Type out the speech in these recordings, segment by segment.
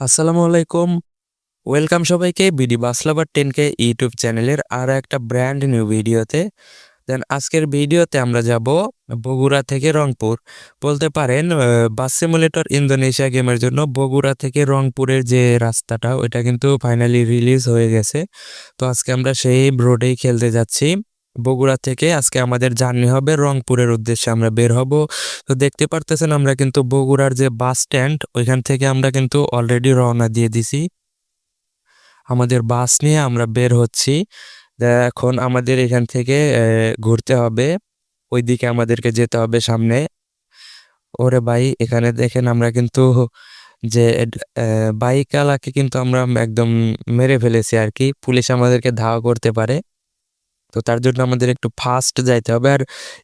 আসসালামু আলাইকুম। ওয়েলকাম সবাইকে BD bus lover ten K YouTube চ্যানেলের আর একটা ব্র্যান্ড নিউ ভিডিওতে দেন আজকের ভিডিওতে আমরা যাব বগুড়া থেকে রংপুর। বলতে পারেন বাস সিমুলেটর ইন্দোনেশিয়া গেমের জন্য বগুড়া থেকে রংপুরের যে রাস্তাটা, ওইটা কিন্তু ফাইনালি রিলিজ হয়ে গেছে। তো আজকে আমরা সেই রোডেই খেলতে যাচ্ছি। বগুড়া থেকে আজকে আমাদের জার্নি হবে রংপুরের উদ্দেশ্যে আমরা বের হব। তো দেখতে পারতেছেন আমরা কিন্তু বগুড়ার যে বাস স্ট্যান্ড, ওইখান থেকে আমরা কিন্তু অলরেডি রওনা দিয়ে দিছি। আমাদের বাস নিয়ে আমরা বের হচ্ছি। এখন আমাদের এখান থেকে ঘুরতে হবে। ওইদিকে আমাদেরকে যেতে হবে সামনে। ওরে ভাই, এখানে দেখেন আমরা কিন্তু যে বাইকালাকে কিন্তু আমরা একদম মেরে ফেলেছি আর কি। পুলিশ আমাদেরকে ধাওয়া করতে পারে। তো তার জন্য আমাদের একটু ফাস্ট যাইতে হবে। আর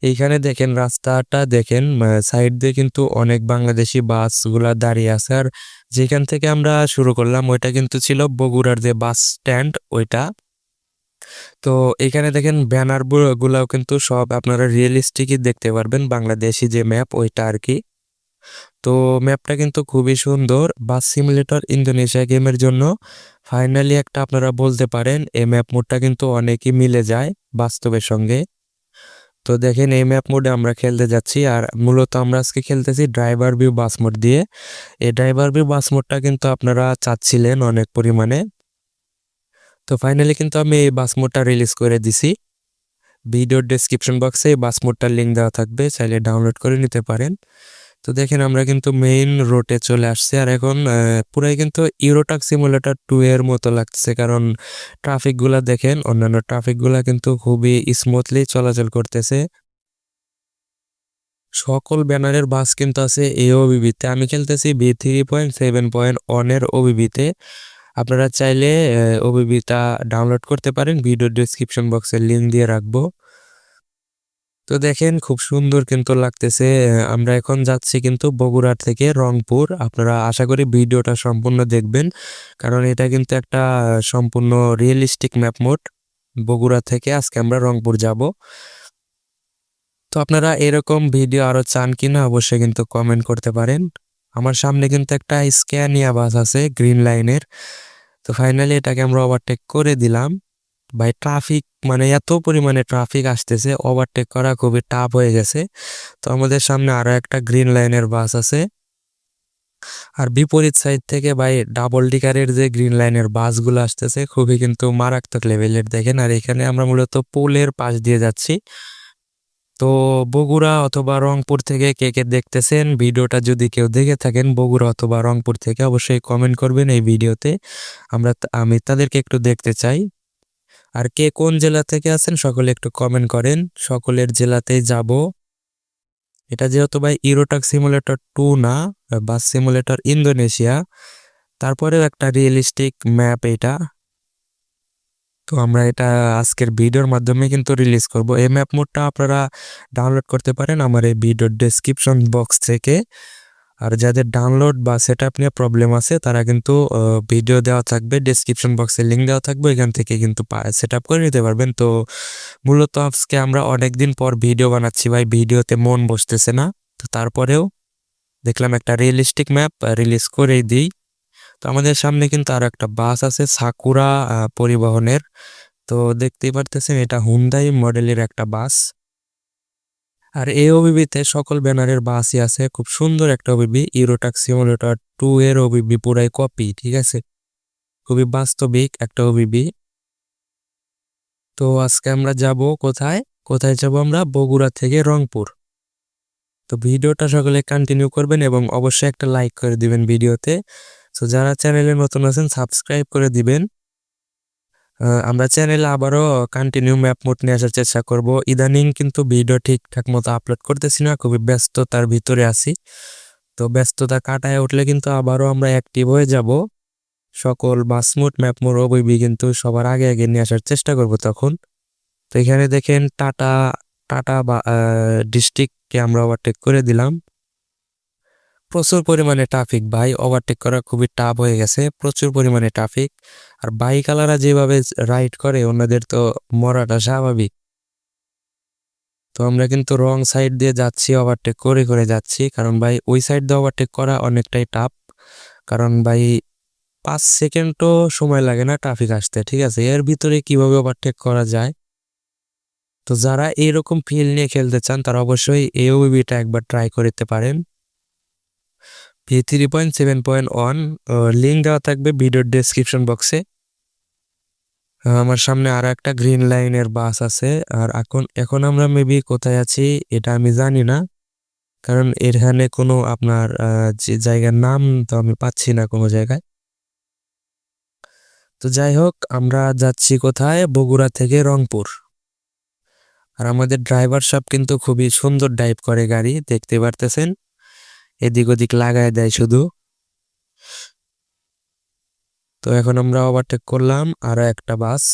এইখানে দেখেন, রাস্তাটা দেখেন সাইড দিয়ে কিন্তু অনেক বাংলাদেশি বাসগুলা দাঁড়িয়ে আছে। আর যেখান থেকে আমরা শুরু করলাম, ওইটা কিন্তু ছিল বগুড়ার যে বাস স্ট্যান্ড ওইটা। তো এখানে দেখেন ব্যানার গুলাও কিন্তু সব আপনারা রিয়েলিস্টিকই দেখতে পারবেন, বাংলাদেশি যে ম্যাপ ওইটা আর কি। তো ম্যাপটা কিন্তু খুবই সুন্দর। বাস সিমুলেটর ইন্দোনেশিয়া গেমের জন্য। ফাইনালি একটা আপনারা বলতে পারেন, এই ম্যাপ মোডটা কিন্তু অনেকই মিলে যায়। বাস্তবের সঙ্গে। তো দেখেন, এই ম্যাপ মোডে আমরা খেলতে যাচ্ছি আর মূলত আমরা আজকে খেলতেছি ড্রাইভার ভিউ বাস মোড দিয়ে। এই ড্রাইভার ভিউ বাস মোডটা কিন্তু আপনারা চাচ্ছিলেন অনেক পরিমাণে। তো ফাইনালি কিন্তু আমি এই বাস মোডটা রিলিজ করে দিছি। ভিডিওর ডিসক্রিপশন বক্সে এই বাস মোডটার লিঙ্ক দেওয়া থাকবে, চাইলে ডাউনলোড করে নিতে পারেন। তো দেখেন আমরা কিন্তু মেইন রোটে চলে আসছি। আর এখন পুরাই কিন্তু ইউরোটাক সিমুলেটার টু এর মতো লাগছে কারণ ট্রাফিকগুলা দেখেন, অন্যান্য ট্রাফিকগুলা কিন্তু খুবই স্মুথলি চলাচল করতেছে। সকল ব্যানারের বাস কিন্তু আছে এই ওবিবিতে আমি খেলতেছি B three point seven point ওয়ানের ওবিবিতে আপনারা চাইলে ওবিবিটা ডাউনলোড করতে পারেন। ভিডিও ডিসক্রিপশন বক্সের লিঙ্ক দিয়ে রাখব। তো দেখেন খুব সুন্দর কিন্তু লাগতেছে। আমরা এখন যাচ্ছি কিন্তু বগুড়ার থেকে রংপুর। আপনারা আশা করি ভিডিওটা সম্পূর্ণ দেখবেন। কারণ এটা কিন্তু একটা সম্পূর্ণ রিয়েলিস্টিক ম্যাপ মোড বগুড়া থেকে আজকে আমরা রংপুর যাব। তো আপনারা এরকম ভিডিও আরও চান কিনা অবশ্যই কিন্তু কমেন্ট করতে পারেন। আমার সামনে কিন্তু একটা স্ক্যানিয়া বাস আছে গ্রিন লাইনের তো ফাইনালি এটাকে আমরা ওভারটেক করে দিলাম। ভাই ট্রাফিক মানে এত পরিমাণে ট্রাফিক আসতেছে ওভারটেক করা খুবই টাফ হয়ে গেছে। তো আমাদের সামনে আরও একটা গ্রিন লাইনের বাস আছে। আর বিপরীত সাইড থেকে ভাই ডাবল ডিকারের যে গ্রিন লাইনের বাসগুলো আসতেছে, খুবই কিন্তু মারাত্মক লেভেলের দেখেন। আর এখানে আমরা মূলত পোলের পাশ দিয়ে যাচ্ছি। তো বগুড়া অথবা রংপুর থেকে কে কে দেখতেছেন, ভিডিওটা যদি কেউ দেখে থাকেন, বগুড়া অথবা রংপুর থেকে অবশ্যই কমেন্ট করবেন এই ভিডিওতে। আমরা আমি তাদেরকে একটু দেখতে চাই। আর কে কোন জেলা থেকে আছেন সকলে একটু কমেন্ট করেন। সকলের জেলাতেই যাব। এটা যেহেতু ভাই ইউরোটাক সিমুলেটর টু না বাস সিমুলেটর ইন্দোনেশিয়া তারপরেও একটা রিয়েলিস্টিক ম্যাপ এটা। তো আমরা এটা আজকের ভিডিওর মাধ্যমে কিন্তু রিলিজ করব। এই ম্যাপ মোডটা আপনারা ডাউনলোড করতে পারেন আমার এই ভিডিওর ডেসক্রিপশন বক্স থেকে। আর যাদের ডাউনলোড বা সেট আপ নিয়ে প্রবলেম আছে, তারা কিন্তু ভিডিও দেওয়া থাকবে ডিসক্রিপশন বক্সে লিঙ্ক দেওয়া থাকবে এখান থেকে কিন্তু সেট আপ করে নিতে পারবেন। তো মূলত আজকে আমরা অনেক দিন পর ভিডিও বানাচ্ছি ভাই ভিডিওতে মন বসতেছে না। তো তারপরেও দেখলাম একটা রিয়েলিস্টিক ম্যাপ রিলিজ করেই দিই। তো আমাদের সামনে কিন্তু আর একটা বাস আছে সাকুরা পরিবহনের। তো দেখতেই পারতেছেন, এটা হুন্দাই মডেলের একটা বাস। আর এই ওবিবিতে সকল ব্যানারের বাসই আছে, খুব সুন্দর একটা OBB Euro Truck simulator two এর ওবিবি পুরাই কপি ঠিক আছে? খুবই বাস্তবিক একটা ওবিবি তো আজকে আমরা যাব কোথায়? কোথায় যাব আমরা? বগুড়া থেকে রংপুর। তো ভিডিওটা সকলে কন্টিনিউ করবেন এবং অবশ্যই একটা লাইক করে দিবেন ভিডিওতে। তো যারা চ্যানেলে নতুন আছেন সাবস্ক্রাইব করে দিবেন। আমরা চ্যানেলে আবারও কন্টিনিউ ম্যাপ মোড নিয়ে আসার চেষ্টা করব। ইদানিং কিন্তু ভিডিও ঠিকঠাক মতো আপলোড করতেছি না, খুবই ব্যস্ততার ভিতরে আছি। তো ব্যস্ততা কাটায় উঠলে কিন্তু আবারও আমরা অ্যাক্টিভ হয়ে যাব। সকল বাসমুট ম্যাপ মোড ওবিবি কিন্তু সবার আগে আগে নিয়ে আসার চেষ্টা করব তখন। তো এখানে দেখেন টাটা টাটা বা ডিস্ট্রিক্টকে আমরা ওভারটেক করে দিলাম। প্রচুর পরিমাণে ট্রাফিক ভাই। ওভারটেক করা খুবই টাফ হয়ে গেছে। প্রচুর পরিমাণে ট্রাফিক আর বাইকালারা যেভাবে রাইড করে, ওনাদের তো মরাটা স্বাভাবিক। তো আমরা কিন্তু রং সাইড দিয়ে যাচ্ছি ওভারটেক করে করে যাচ্ছি। কারণ ভাই, ওই সাইড দিয়ে ওভারটেক করা অনেকটাই টাফ কারণ ভাই, পাঁচ সেকেন্ডও সময় লাগে না ট্রাফিক আসতে, ঠিক আছে? এর ভিতরে কীভাবে ওভারটেক করা যায়? তো যারা এরকম ফিল নিয়ে খেলতে চান, তারা অবশ্যই এই ওবিবিটা একবার ট্রাই করতে পারেন। V three point seven point one link দেওয়া থাকবে ভিডিওর ডেসক্রিপশন বক্সে আমার সামনে আর একটা গ্রিন লাইনের বাস আছে। আর এখন এখন আমরা মেবি কোথায় আছি এটা আমি জানি না। কারণ এখানে কোনো আপনার যে জায়গার নাম তো আমি পাচ্ছি না কোনো জায়গায়। তো যাই হোক, আমরা যাচ্ছি কোথায়? বগুড়া থেকে রংপুর। আর আমাদের ড্রাইভার সাহেব কিন্তু খুবই সুন্দর ড্রাইভ করে গাড়ি, দেখতে পারতেছেন? এদিক ওদিক লাগায় দেয় শুধু। তো এখন আমরা ওভারটেক করলাম আরও একটা বাস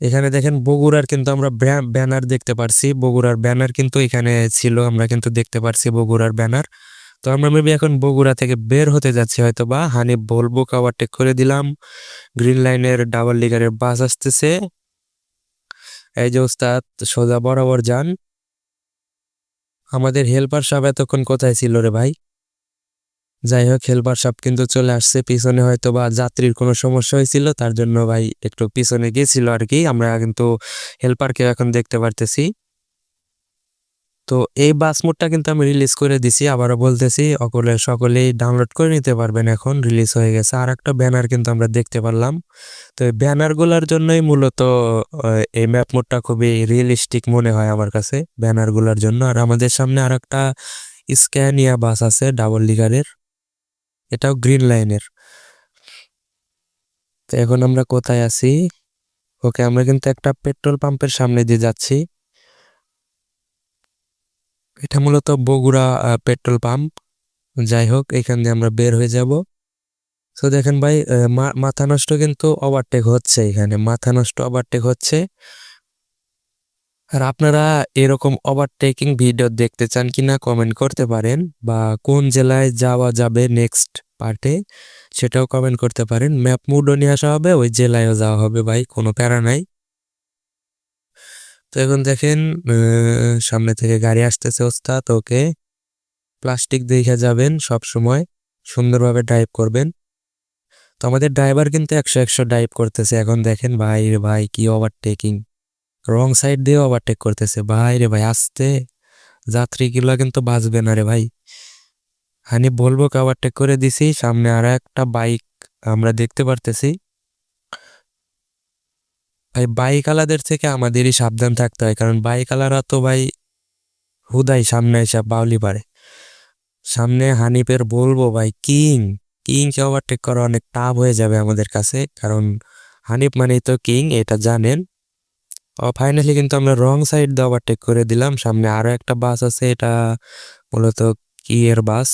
এখানে দেখেন বগুড়ার কিন্তু আমরা ব্যানার দেখতে পারছি। বগুড়ার ব্যানার কিন্তু এখানে ছিল, আমরা কিন্তু দেখতে পারছি বগুড়ার ব্যানার তো আমরা মেবি এখন বগুড়া থেকে বের হতে যাচ্ছি হয়তো বা হানি বলব ওভারটেক করে দিলাম। গ্রিন লাইনের ডাবল লিগারের বাস আসতেছে। এই যে ওস্তাদ, সোজা বরাবর যান। আমাদের হেল্পার সাহেব এতক্ষণ কোথায় ছিল রে ভাই? যাই হোক, হেলপার সাহেব কিন্তু চলে আসছে। পিছনে হয়তো বা যাত্রীর কোনো সমস্যা হয়েছিল, তার জন্য ভাই একটু পিছনে গিয়েছিল আর কি। আমরা কিন্তু হেল্পারকে এখন দেখতে পারতেছি। তো এই বাস মোডটা কিন্তু আমি রিলিজ করে দিছি। আবারও বলতেছি, অকলে সকলেই ডাউনলোড করে নিতে পারবেন এখন রিলিজ হয়ে গেছে। আর একটা ব্যানার কিন্তু আমরা দেখতে পারলাম। তো এই ব্যানারগুলোর জন্যই মূলত এই ম্যাপ মোডটা খুবই রিয়েলিস্টিক মনে হয় আমার কাছে ব্যানারগুলোর জন্য। আর আমাদের সামনে আর একটা স্ক্যানিয়া বাস আছে ডাবল লিগারের এটাও গ্রিন লাইনের তো এখন আমরা কোথায় আছি? ওকে আমরা কিন্তু একটা পেট্রোল পাম্পের সামনে দিয়ে যাচ্ছি। এটা মূলত বগুড়া পেট্রোল পাম্প। যাই হোক, এখান দিয়ে আমরা বের হয়ে যাব। তো দেখেন ভাই মাথা নষ্ট কিন্তু ওভারটেক হচ্ছে এখানে। মাথা নষ্ট ওভারটেক হচ্ছে। আর আপনারা এরকম ওভারটেকিং ভিডিও দেখতে চান কিনা কমেন্ট করতে পারেন বা কোন জেলায় যাওয়া যাবে নেক্সট পার্টে সেটাও কমেন্ট করতে পারেন। ম্যাপ মুডও নিয়ে আসা হবে, ওই জেলায়ও যাওয়া হবে ভাই, কোনো প্যারা নাই। তো এখন দেখেন সামনে থেকে গাড়ি আসতেছে ওস্তাদ, ওকে। প্লাস্টিক দেখে যাবেন সব সময়, সুন্দরভাবে ড্রাইভ করবেন। তো আমাদের ড্রাইভার কিন্তু একশো একশো ড্রাইভ করতেছে। এখন দেখেন, ভাই রে ভাই, কি ওভারটেকিং রং সাইড দিয়ে ওভারটেক করতেছে। ভাই রে ভাই, আসতে। যাত্রীগুলো কিন্তু বাঁচবে না রে ভাই। হানি বলব ওভারটেক করে দিছি। সামনে আর একটা বাইক আমরা দেখতে পারতেছি। ভাই বাইক আলাদের থেকে আমাদেরই সাবধান থাকতে হয়। কারণ বাইক আলারা তো ভাই হুদাই সামনে এসে বাউলি পারে সামনে হানিপের বলব ভাই, কিং, কিংকে ওভারটেক করা অনেক টাফ হয়ে যাবে আমাদের কাছে। কারণ হানিফ মানেই তো কিং, এটা জানেন। ও ফাইনালি কিন্তু আমরা রং সাইড দিয়ে ওভারটেক করে দিলাম। সামনে আরও একটা বাস আছে, এটা মূলত কি এর বাস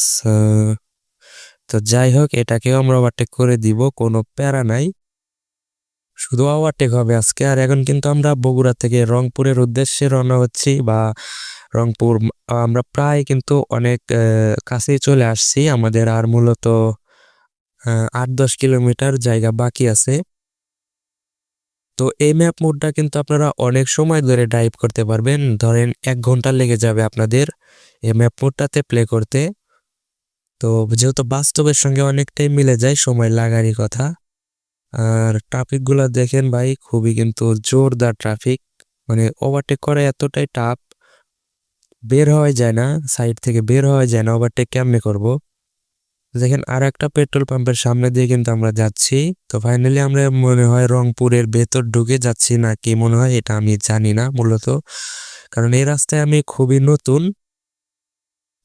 তো যাই হোক, এটাকেও আমরা ওভারটেক করে দিব, কোনো প্যারা নাই। শুধু ওভারটেক হবে আজকে। আর এখন কিন্তু আমরা বগুড়া থেকে রংপুরের উদ্দেশ্যে রওনা হচ্ছি বা রংপুর আমরা প্রায় কিন্তু অনেক কাছেই চলে আসছি। আমাদের আর মূলত আট দশ কিলোমিটার জায়গা বাকি আছে। তো এই ম্যাপ মোডটা কিন্তু আপনারা অনেক সময় ধরে ড্রাইভ করতে পারবেন। ধরেন এক ঘণ্টা লেগে যাবে আপনাদের এই ম্যাপ মোডটাতে প্লে করতে। তো যেহেতু বাস্তবের সঙ্গে অনেকটাই মিলে যায় সময় লাগারই কথা। আর ট্রাফিকগুলো দেখেন ভাই, খুবই কিন্তু জোরদার ট্রাফিক। মানে ওভারটেক করা এতটাই টাফ বের হওয়া যায় না সাইড থেকে বের হওয়া যায় না ওভারটেক কেমনে করব? দেখেন আর একটা পেট্রোল পাম্পের সামনে দিয়ে কিন্তু আমরা যাচ্ছি। তো ফাইনালি আমরা মনে হয় রংপুরের ভেতর ঢুকে যাচ্ছি না কি মনে হয় এটা আমি জানি না মূলত। কারণ এই রাস্তায় আমি খুবই নতুন।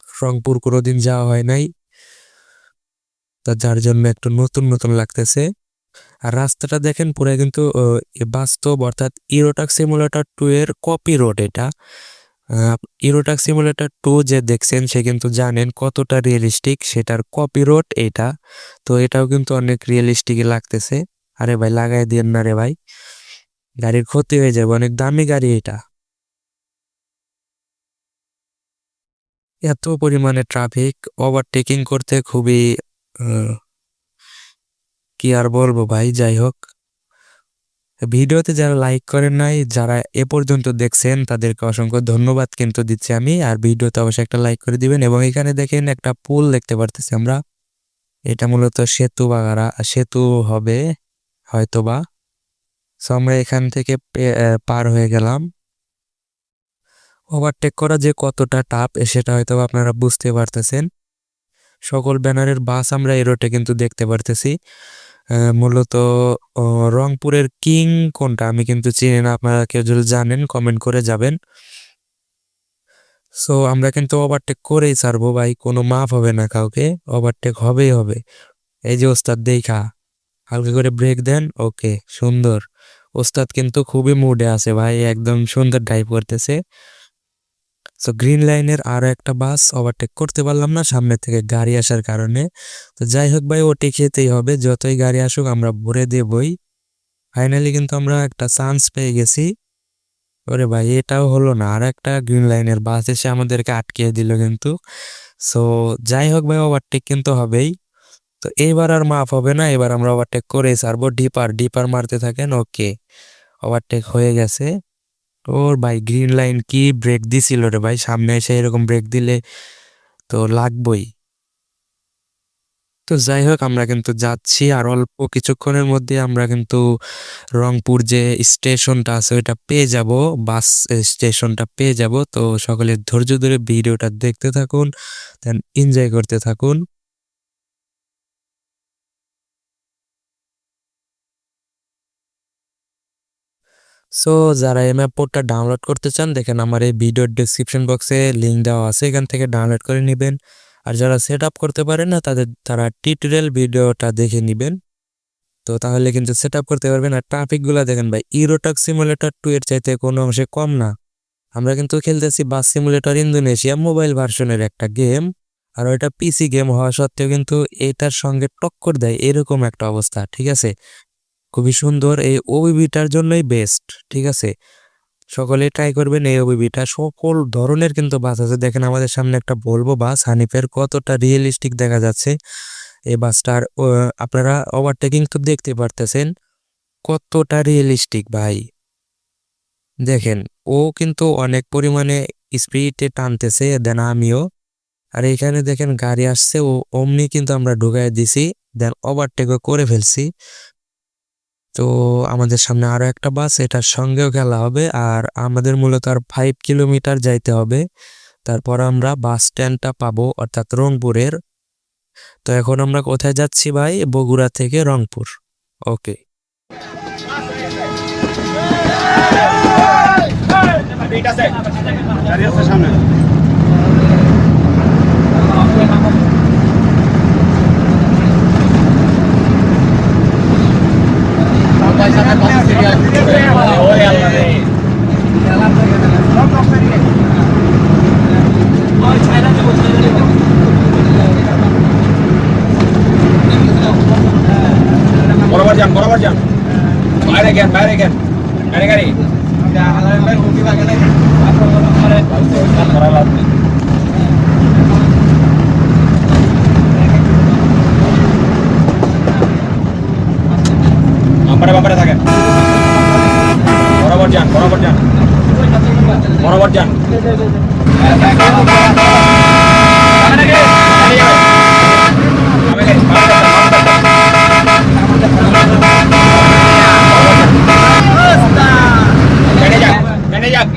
রংপুর কোনোদিন যাওয়া হয় নাই। তা যার জন্য একটু নতুন নতুন লাগতেছে। আর রাস্তাটা দেখেন পুরো কিন্তু বাস্তব অর্থাৎ ইরোটাক সিমুলেটার টু এর কপি রোড এটা। ইরোটাক সিমুলেটার টু যে দেখছেন সে কিন্তু জানেন কতটা রিয়েলিস্টিক সেটার কপি রোড এটা। তো এটাও কিন্তু অনেক রিয়েলিস্টিকই লাগতেছে। আরে ভাই, লাগাই দিয়েন না রে ভাই। গাড়ির ক্ষতি হয়ে যাবে, অনেক দামি গাড়ি এটা। এত পরিমাণে ট্রাফিক ওভারটেকিং করতে খুবই কি আর বলব ভাই, যাই হোক। ভিডিওতে যারা লাইক করেন নাই, যারা এ পর্যন্ত দেখছেন, তাদেরকে অসংখ্য ধন্যবাদ কিন্তু দিচ্ছি আমি। আর ভিডিওতে অবশ্যই একটা লাইক করে দিবেন এবং এখানে দেখেন একটা পুল দেখতে পারতেছি আমরা। এটা মূলত সেতু বাগারা, সেতু হবে হয়তোবা। সো আমরা এখান থেকে পার হয়ে গেলাম। ওভারটেক করা যে কতটা টাফ সেটা হয়তো আপনারা বুঝতে পারতেছেন। সকল ব্যানারের বাস আমরা এই রোডে কিন্তু দেখতে পারতেছি। মূলত রংপুরের কিং কোনটা? আমি কিন্তু চিনি না, আপনারা কেউ যদি জানেন কমেন্ট করে যাবেন। সো আমরা কিন্তু ওভারটেক করেই ছাড়বো ভাই, কোনো মাফ হবে না কাউকে ওভারটেক হবেই হবে। এই যে ওস্তাদ, দেখা, হালকা করে ব্রেক দেন ওকে সুন্দর। ওস্তাদ কিন্তু খুবই মুডে আছে ভাই, একদম সুন্দর ড্রাইভ করতেছে। সো গ্রিন লাইনের আরও একটা বাস ওভারটেক করতে পারলাম না, সামনে থেকে গাড়ি আসার কারণে। তো যাই হোক ভাই, ওটি খেতেই হবে, যতই গাড়ি আসুক আমরা ভরে দেবই। ফাইনালি কিন্তু আমরা একটা চান্স পেয়ে গেছি। ওরে ভাই, এটাও হলো না, আর একটা গ্রিন লাইনের বাস এসে আমাদেরকে আটকে দিল কিন্তু। সো যাই হোক ভাই ওভারটেক কিন্তু হবেই। তো এবার আর মাফ হবে না, এবার আমরা ওভারটেক করে ছাড়বো। ডিপার ডিপার মারতে থাকেন ওকে ওভারটেক হয়ে গেছে। ওর ভাই গ্রিন লাইন কি ব্রেক দিছিল রে ভাই? সামনে এসে এরকম ব্রেক দিলে তো লাগবই। তো যাই হোক, আমরা কিন্তু যাচ্ছি আর অল্প কিছুক্ষণের মধ্যে আমরা কিন্তু রংপুর যে স্টেশনটা আছে ওইটা পেয়ে যাব, বাস স্টেশনটা পেয়ে যাব। তো সকলে ধৈর্য ধরে ভিডিওটা দেখতে থাকুন দেন এনজয় করতে থাকুন। সো যারা এই ম্যাপ পোর্টটা ডাউনলোড করতে চান, দেখেন আমার এই ভিডিওর ডিসক্রিপশন বক্সে লিঙ্ক দেওয়া আছে, এখান থেকে ডাউনলোড করে নেবেন। আর যারা সেট আপ করতে পারেন না, তাদের, তারা টিউটোরিয়াল ভিডিওটা দেখে নেবেন। তো তাহলে কিন্তু সেট আপ করতে পারবেন। আর ট্রাফিকগুলো দেখেন ভাই ইরোটাক সিমুলেটর টু এর চাইতে কোনো অংশে কম না। আমরা কিন্তু খেলতেছি বাস সিমুলেটর ইন্দোনেশিয়া মোবাইল ভার্সনের একটা গেম আর ওইটা পিসি গেম হওয়া সত্ত্বেও কিন্তু এটার সঙ্গে টক্কর দেয়, এরকম একটা অবস্থা, ঠিক আছে? খুবই সুন্দর এই ওবিবিটার জন্যই বেস্ট ঠিক আছে? সকলে ট্রাই করবেন এই ওবিবিটা। সকল ধরনের কিন্তু বাস আছে। দেখেন আমাদের সামনে একটা বলব বাস। হানিফের কতটা রিয়েলিস্টিক দেখা যাচ্ছে। এই বাসটার আপনারা ওভারটেকিং তো দেখতে পারতেছেন। কতটা রিয়েলিস্টিক ভাই। দেখেন, ও কিন্তু অনেক পরিমাণে স্পিডে টানতেছে, দেন আমিও। আর এখানে দেখেন গাড়ি আসছে, ও অমনি কিন্তু আমরা ঢুকাই দিছি, দেন ওভারটেকও করে ফেলছি। তো আমাদের সামনে আরও একটা বাস এটার সঙ্গেও খেলা হবে আর আমাদের মূলত আর ফাইভ কিলোমিটার যাইতে হবে তারপর আমরা বাস স্ট্যান্ডটা পাবো অর্থাৎ রংপুরের তো এখন আমরা কোথায় যাচ্ছি ভাই বগুড়া থেকে রংপুর ওকে বরাবর যান বরাবর যান বাইরে গেন বাইরে গেন গাড়ি গাড়ি বাম্পারে বাম্পারে থাকেন বরাবর যান বরাবর যান। বরাবর যান। বেড়ে যাক বেড়ে যাক।